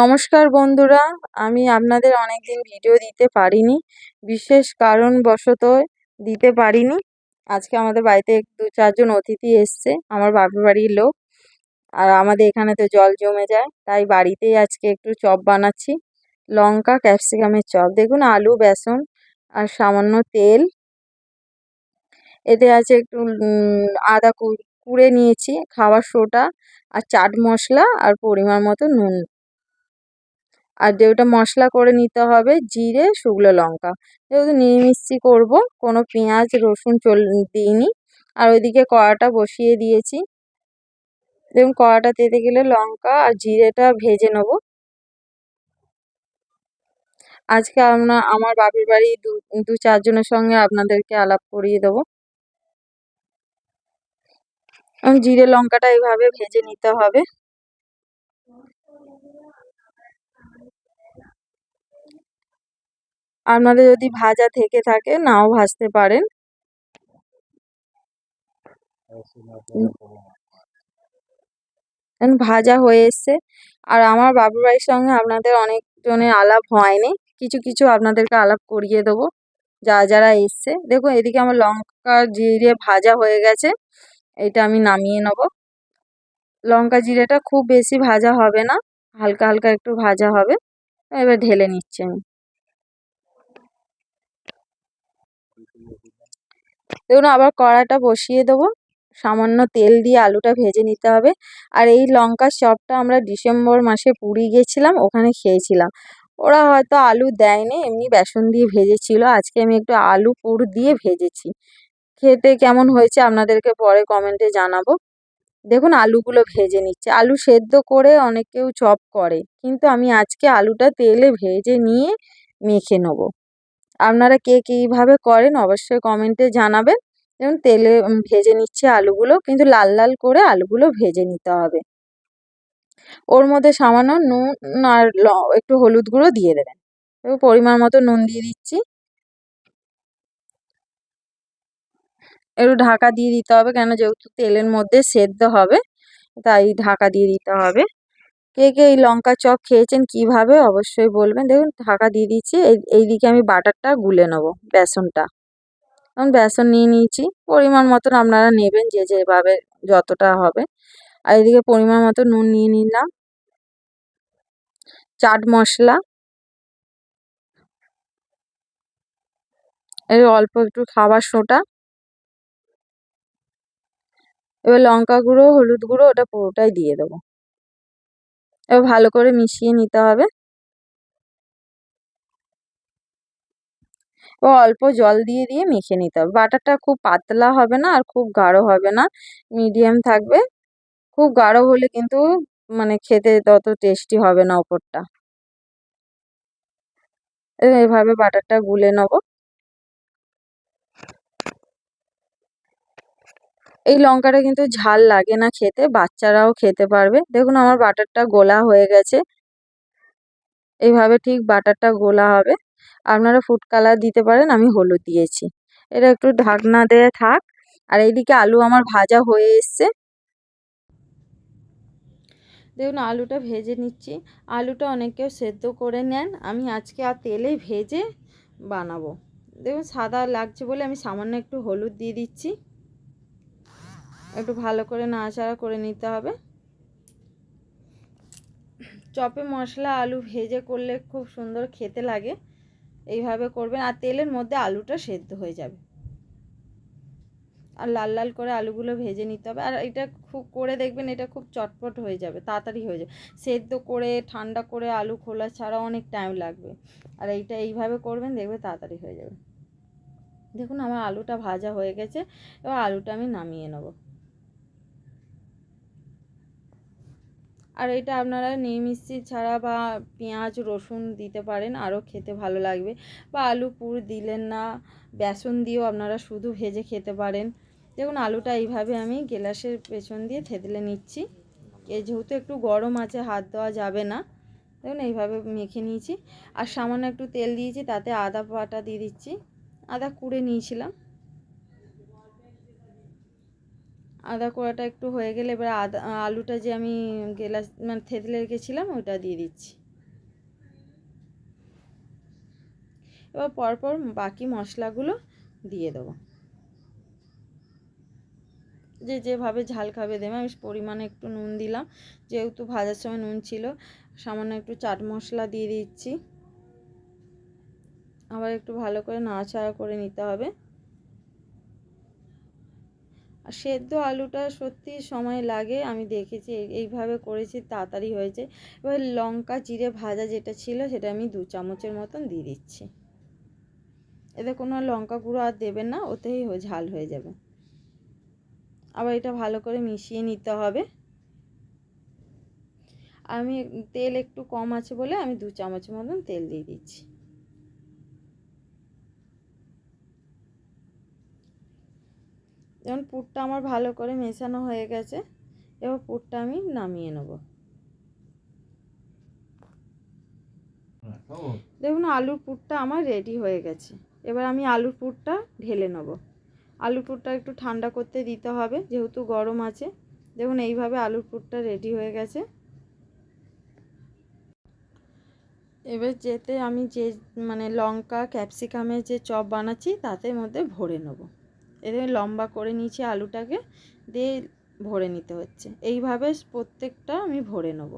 নমস্কার বন্ধুরা, আমি আপনাদের অনেকদিন ভিডিও দিতে পারিনি, বিশেষ কারণবশত দিতে পারিনি। আজকে আমাদের বাড়িতে দু চারজন অতিথি এসছে, আমার বাপের বাড়ির লোক। আর আমাদের এখানে তো জল জমে যায়, তাই বাড়িতেই আজকে একটু চপ বানাচ্ছি। লঙ্কা, ক্যাপসিকামের চপ, দেখুন আলু, বেসন আর সামান্য তেল। এতে আছে একটু আদা কুড়ে নিয়েছি খাবার সোটা, আর চাট মশলা আর পরিমাণ মতো নুন। আর যেটা মশলা করে নিতে হবে জিরে, শুকনো লঙ্কা। যেহেতু নিরামিষই করব, কোনো পেঁয়াজ, রসুন চল দিইনি। আর ওইদিকে কড়াটা বসিয়ে দিয়েছি। দেখুন, কড়াটা তেতে গেলে লঙ্কা আর জিরেটা ভেজে নেব। আজকে আমরা, আমার বাপের বাড়ি দু দু চারজনের সঙ্গে আপনাদেরকে আলাপ করিয়ে দেবো। জিরে, লঙ্কাটা এইভাবে ভেজে নিতে হবে। আপনাদের যদি ভাজা থেকে থাকে নাও ভাজতে পারেন। ভাজা হয়ে এসছে। আর আমার বাবুর বাড়ির সঙ্গে আপনাদের অনেকজনের আলাপ হয়নি। কিছু কিছু আপনাদেরকে আলাপ করিয়ে দেবো। যা, যারা এসছে। দেখুন, এদিকে আমার লঙ্কা জিরে ভাজা হয়ে গেছে। এটা আমি নামিয়ে নেব। লঙ্কা জিরেটা খুব বেশি ভাজা হবে না। হালকা হালকা একটু ভাজা হবে। এবার ঢেলে নিচ্ছি আমি। দেখুন, আবার কড়াটা বসিয়ে দেবো। সামান্য তেল দিয়ে আলুটা ভেজে নিতে হবে। আর এই লঙ্কার চপটা আমরা ডিসেম্বর মাসে পুরী গেছিলাম, ওখানে খেয়েছিলাম। ওরা হয়তো আলু দেয়নি, এমনি বেসন দিয়ে ভেজেছিল। আজকে আমি একটু আলু পুর দিয়ে ভেজেছি। খেতে কেমন হয়েছে আপনাদেরকে পরে কমেন্টে জানাব। দেখুন, আলুগুলো ভেজে নিচ্ছে। আলু সেদ্ধ করে অনেকেও চপ করে। কিন্তু আমি আজকে আলুটা তেলে ভেজে নিয়ে মেখে নেব। আপনারা কে কীভাবে করেন অবশ্যই কমেন্টে জানাবেন। যেমন তেলে ভেজে নিচ্ছে আলুগুলো। কিন্তু লাল লাল করে আলুগুলো ভেজে নিতে হবে। ওর মধ্যে সামান্য নুন আর একটু হলুদ গুঁড়ো দিয়ে দেবেন। এবং পরিমাণ মতো নুন দিয়ে দিচ্ছি। একটু ঢাকা দিয়ে দিতে হবে কেন? যেহেতু তেলের মধ্যে সেদ্ধ হবে, তাই ঢাকা দিয়ে দিতে হবে। কে কে এই লঙ্কা চপ খেয়েছেন, কীভাবে অবশ্যই বলবেন। দেখুন, ঢাকা দিয়ে দিচ্ছি, এই, এইদিকে আমি বাটারটা গুলে নেব, বেসনটা। আমি বেসন নিয়ে নিয়েছি, পরিমাণ মতন আপনারা নেবেন যে যেভাবে যতটা হবে। আর এদিকে পরিমাণ মতো নুন নিয়ে নিলাম। চাট মশলা। এর অল্প একটু খাবার সোটা এবার লঙ্কা গুঁড়ো, হলুদ গুঁড়ো, ওটা পুরোটাই দিয়ে দেবো। এবার ভালো করে মিশিয়ে নিতে হবে। ও অল্প জল দিয়ে দিয়ে মেখে নিতে হবে। বাটারটা খুব পাতলা হবে না আর খুব গাঢ় হবে না। মিডিয়াম থাকবে। খুব গাঢ় হলে কিন্তু মানে খেতে তত টেস্টি হবে না ওপরটা। এভাবে বাটারটা গুলে নেব। এই লঙ্কাটা কিন্তু ঝাল লাগে না খেতে, বাচ্চারাও খেতে পারবে। দেখুন আমার বাটারটা গোলা হয়ে গেছে। এইভাবে ঠিক বাটারটা গোলা হবে। আপনারা ফুড কালার দিতে পারেন, আমি হলুদ দিয়েছি। এটা একটু ঢাকনা দিয়ে থাক। আর এইদিকে আলু আমার ভাজা হয়ে এসছে। দেখুন, আলুটা ভেজে নিচ্ছি। আলুটা অনেকেও সেদ্ধ করে নেন। আমি আজকে আর তেলে ভেজে বানাবো। দেখুন, সাদা লাগছে বলে আমি সামান্য একটু হলুদ দিয়ে দিচ্ছি। একটু ভালো করে নাড়াচাড়া করে নিতে হবে। চপে মশলা, আলু ভেজে করলে খুব সুন্দর খেতে লাগে। এইভাবে করবেন। আর তেলের মধ্যে আলুটা সেদ্ধ হয়ে যাবে। আর লাল লাল করে আলুগুলো ভেজে নিতে হবে। আর এটা খুব করে দেখবেন, এটা খুব চটপট হয়ে যাবে, তাড়াতাড়ি হয়ে যাবে। সেদ্ধ করে, ঠান্ডা করে আলু খোলা ছাড়া অনেক টাইম লাগবে। আর এইটা এইভাবে করবেন, দেখবে তাড়াতাড়ি হয়ে যাবে। দেখুন, আমার আলুটা ভাজা হয়ে গেছে। এবার আলুটা আমি নামিয়ে নেব। আর এটা আপনারা নিরামিষি ছাড়া বা পেঁয়াজ, রসুন দিতে পারেন, আরও খেতে ভালো লাগবে। বা আলু পুর দিলেন না, বেসন দিয়েও আপনারা শুধু ভেজে খেতে পারেন। দেখুন, আলুটা এইভাবে আমি গেলাসের পেছন দিয়ে থেতলে নিচ্ছি। এ যেহেতু একটু গরম আছে, হাত দেওয়া যাবে না। দেখুন, এইভাবে মেখে নিয়েছি। আর সামান্য একটু তেল দিয়েছি, তাতে আদা বাটা দিয়ে দিচ্ছি। আদা কুড়ে নিয়েছিলাম। আদা কোড়াটা একটু হয়ে গেলে এবার আদা, আলুটা যে আমি গেলাস মানে থেতলে রেখেছিলাম ওটা দিয়ে দিচ্ছি। এবার পরপর বাকি মশলাগুলো দিয়ে দেবো। যে যেভাবে ঝাল খাবে দেবে, আমি পরিমাণে একটু নুন দিলাম। যেহেতু ভাজার সময় নুন ছিল, সামান্য একটু চাট মশলা দিয়ে দিচ্ছি। আবার একটু ভালো করে নাড়াচাড়া করে নিতে হবে। আর সেদ্ধ আলুটা সত্যি সময় লাগে, আমি দেখেছি এইভাবে করেছি, তাড়াতাড়ি হয়েছে। এবার লঙ্কা জিরে ভাজা যেটা ছিল, সেটা আমি দু চামচের মতন দিয়ে দিচ্ছি। এতে কোনো লঙ্কা গুঁড়ো আর দেবেন না, ওতেই ঝাল হয়ে যাবে। আবার এটা ভালো করে মিশিয়ে নিতে হবে। আমি তেল একটু কম আছে বলে আমি দু চামচের মতন তেল দিয়ে দিচ্ছি। যেমন পুরটা আমার ভালো করে মেশানো হয়ে গেছে এবার পুরটা আমি নামিয়ে নেব। দেখুন আলুর পুরটা আমার রেডি হয়ে গেছে। এবার আমি আলুর পুরটা ঢেলে নেব। আলুর পুরটা একটু ঠান্ডা করতে দিতে হবে যেহেতু গরম আছে। দেখুন এইভাবে আলুর পুরটা রেডি হয়ে গেছে। এবার যেতে আমি যে মানে লঙ্কা ক্যাপসিকামের যে চপ বানাচ্ছি তাতে মধ্যে ভরে নেব। এতে লম্বা করে নিচে আলুটাকে, দিয়ে ভরে নিতে হচ্ছে। এইভাবে প্রত্যেকটা আমি ভরে নেব।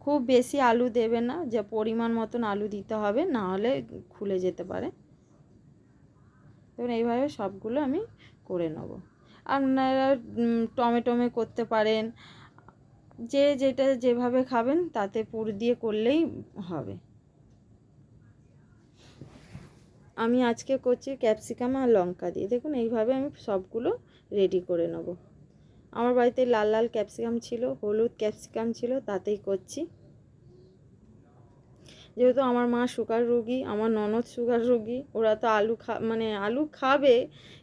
খুব বেশি আলু দেবে না, যে পরিমাণ মতন আলু দিতে হবে, না হলে খুলে যেতে পারে। দেখুন এইভাবে সবগুলো আমি করে নেব। আপনারা টমেটোমে করতে পারেন, যে যেটা যেভাবে খাবেন তাতে পুর দিয়ে করলেই হবে। আমি আজকে করছি ক্যাপসিকাম আর লঙ্কা দিয়ে। দেখুন, এইভাবে আমি সবগুলো রেডি করে নেব। আমার বাড়িতে লাল লাল ক্যাপসিকাম ছিল, হলুদ ক্যাপসিকাম ছিল, তাতেই করছি। যেহেতু আমার মা সুগার রুগী, আমার ননদ সুগার রুগী, ওরা তো আলু খা মানে আলু খাবে,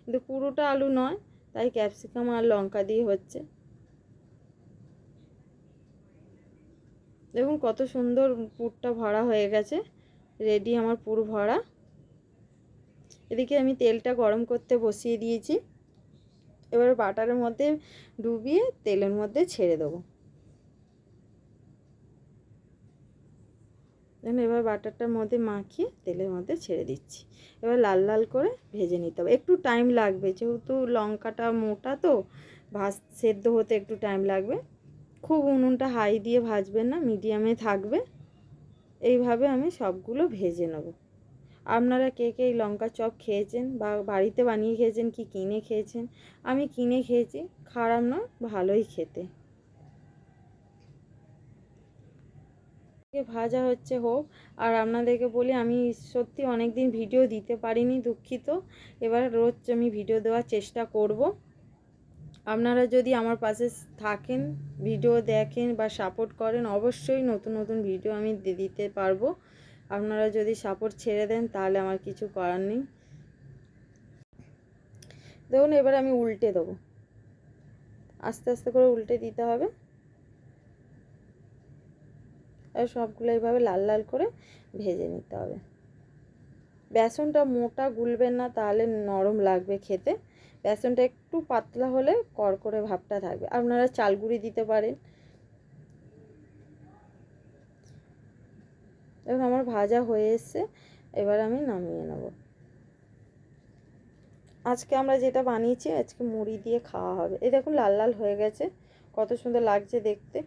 কিন্তু পুরোটা আলু নয়, তাই ক্যাপসিকাম আর লঙ্কা দিয়ে হচ্ছে। দেখুন, কত সুন্দর পুরটা ভরা হয়ে গেছে রেডি আমার পুর ভরা। এদিকে আমি তেলটা গরম করতে বসিয়ে দিয়েছি। এবার বাটারের মধ্যে ডুবিয়ে তেলের মধ্যে ছেড়ে দেবো। এবার বাটারটার মধ্যে মাখিয়ে তেলের মধ্যে ছেড়ে দিচ্ছি। এবার লাল লাল করে ভেজে নিতে হবে। একটু টাইম লাগবে, যেহেতু লঙ্কাটা মোটা তো, ভাজ, সেদ্ধ হতে একটু টাইম লাগবে। খুব উনুনটা হাই দিয়ে ভাজবেন না, মিডিয়ামে থাকবে। এইভাবে আমি সবগুলো ভেজে নেব। আপনারা কে কে এই লঙ্কা চপ খেয়েছেন বা বাড়িতে বানিয়ে খেয়েছেন, কি কিনে খেয়েছেন? আমি কিনে খেয়েছি, খারাপ নয়, ভালোই খেতে। ভাজা হচ্ছে হোক, আর আপনাদেরকে বলি, আমি সত্যি অনেক দিন ভিডিও দিতে পারিনি, দুঃখিত। এবার রোজ আমি ভিডিও দেওয়ার চেষ্টা করব। আপনারা যদি আমার পাশে থাকেন, ভিডিও দেখেন বা সাপোর্ট করেন, অবশ্যই নতুন নতুন ভিডিও আমি দিতে পারব। আপনারা যদি সাপোর্ট ছেড়ে দেন, তাহলে আমার কিছু করার নেই। দেখুন, এবার আমি উল্টে দেবো। আস্তে আস্তে করে উল্টে দিতে হবে। আর সবগুলো এইভাবে লাল লাল করে ভেজে নিতে হবে। বেসনটা মোটা গুলবেন না, তাহলে নরম লাগবে খেতে। বেসনটা একটু পাতলা হলে কড়কড়ে ভাবটা থাকবে। আপনারা চালগুড়ি দিতে পারেন। এখন আমার ভাজা হয়ে এসছে, এবার আমি নামিয়ে নেব। আজকে আমরা যেটা বানিয়েছি, আজকে মুড়ি দিয়ে খাওয়া হবে। এই দেখুন, লাল লাল হয়ে গেছে, কত সুন্দর লাগছে দেখতে।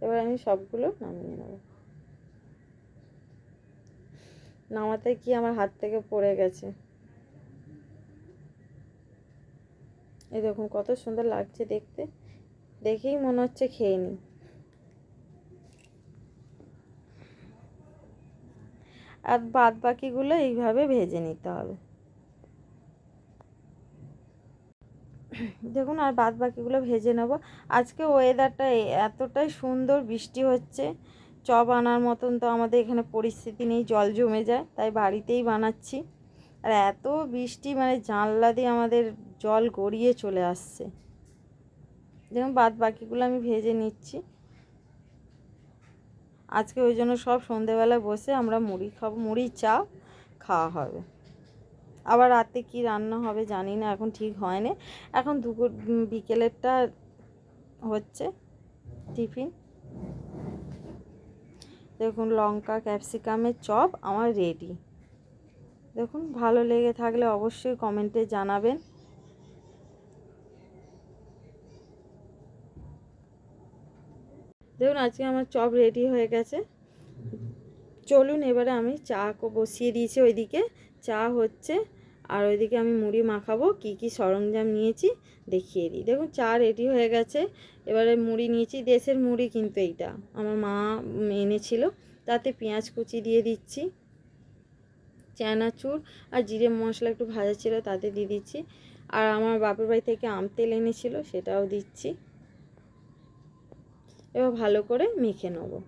এবার আমি সবগুলো নামিয়ে নেব। নামাতে কি আমার হাত থেকে পড়ে গেছে? এই দেখুন, কত সুন্দর লাগছে দেখতে। দেখেই মনে হচ্ছে খেয়ে নিই। আর বাদ বাকিগুলো এইভাবে ভেজে নিতে হবে। দেখুন আর বাদ বাকিগুলো ভেজে নেব। আজকে ওয়েদারটা এতটাই সুন্দর বৃষ্টি হচ্ছে। চপ আনার মতন তো আমাদের এখানে পরিস্থিতি নেই, জল জমে যায়, তাই বাড়িতেই বানাচ্ছি। আর এত বৃষ্টি মানে জানলা দিয়ে আমাদের জল গড়িয়ে চলে আসছে। যেমন বাদ বাকিগুলো আমি ভেজে নিচ্ছি। আজকে ওই জন্য সব সন্ধেবেলা বসে আমরা মুড়ি খাব মুড়ি চা খাওয়া হবে। আবার রাতে কি রান্না হবে জানি না, এখন ঠিক হয়নি। এখন দুপুর বিকেলেরটা হচ্ছে টিফিন। দেখুন লঙ্কা, ক্যাপসিকামের চপ, আমার রেডি। দেখুন ভালো লেগে থাকলে অবশ্যই কমেন্টে জানাবেন। দেখুন, আজকে আমার চপ রেডি হয়ে গেছে। চলুন, এবারে আমি চা বসিয়ে দিয়েছি ওইদিকে। চা হচ্ছে, আর ওইদিকে আমি মুড়ি মাখাবো, কি কি সরঞ্জাম নিয়েছি, দেখিয়ে দিই। দেখুন, চা রেডি হয়ে গেছে। এবারে মুড়ি নিয়েছি, দেশের মুড়ি কিন্তু এইটা। আমার মা এনেছিল, তাতে পেঁয়াজ কুচি দিয়ে দিচ্ছি চানাচুর আর জিরে মশলা একটু ভাজা ছিল, তাতে দিয়ে দিচ্ছি। আর আমার বাপের বাড়ি থেকে আম তেল এনেছিল, সেটাও দিচ্ছি। এবার ভালো করে মেখে নেব।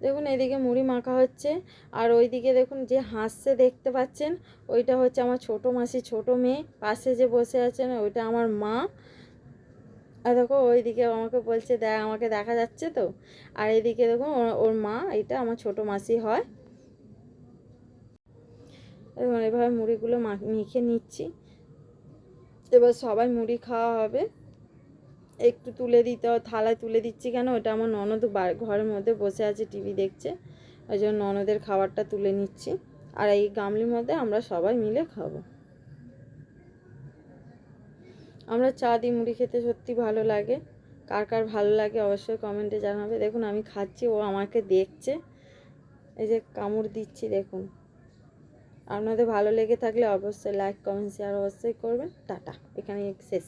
দেখুন, এদিকে মুড়ি মাখা হচ্ছে, আর ওইদিকে দেখুন যে হাসছে দেখতে পাচ্ছেন, ওইটা হচ্ছে আমার ছোট মাসি, ছোট মেয়ে, পাশে যে বসে আছেন, ওইটা আমার মা। আর দেখো, ওইদিকে আমাকে বলছে দেখ আমাকে দেখা যাচ্ছে তো? আর এদিকে দেখুন, ওর- মা, এটা আমার ছোট মাসি হয়। দেখুন এভাবে মুড়িগুলো মেখে নিচ্ছি। এবার সবাই মুড়ি খাওয়া হবে। একটু তুলে দিতে থালায় তুলে দিচ্ছি কেন? ওটা আমার ননদ ঘরের মধ্যে বসে আছে, টিভি দেখছে। ওই জন্য ননদের খাবারটা তুলে নিচ্ছি। আর এই গামলির মধ্যে আমরা সবাই মিলে খাব। আমরা চা দিয়ে মুড়ি খেতে সত্যি ভালো লাগে। কার কার ভালো লাগে অবশ্যই কমেন্টে জানাবে। দেখুন, আমি খাচ্ছি, ও আমাকে দেখছে। এই যে কামড় দিচ্ছি, দেখুন। আপনাদের ভালো লেগে থাকলে অবশ্যই লাইক কমেন্ট শেয়ার অবশ্যই করবেন। টাটা এখানে শেষ।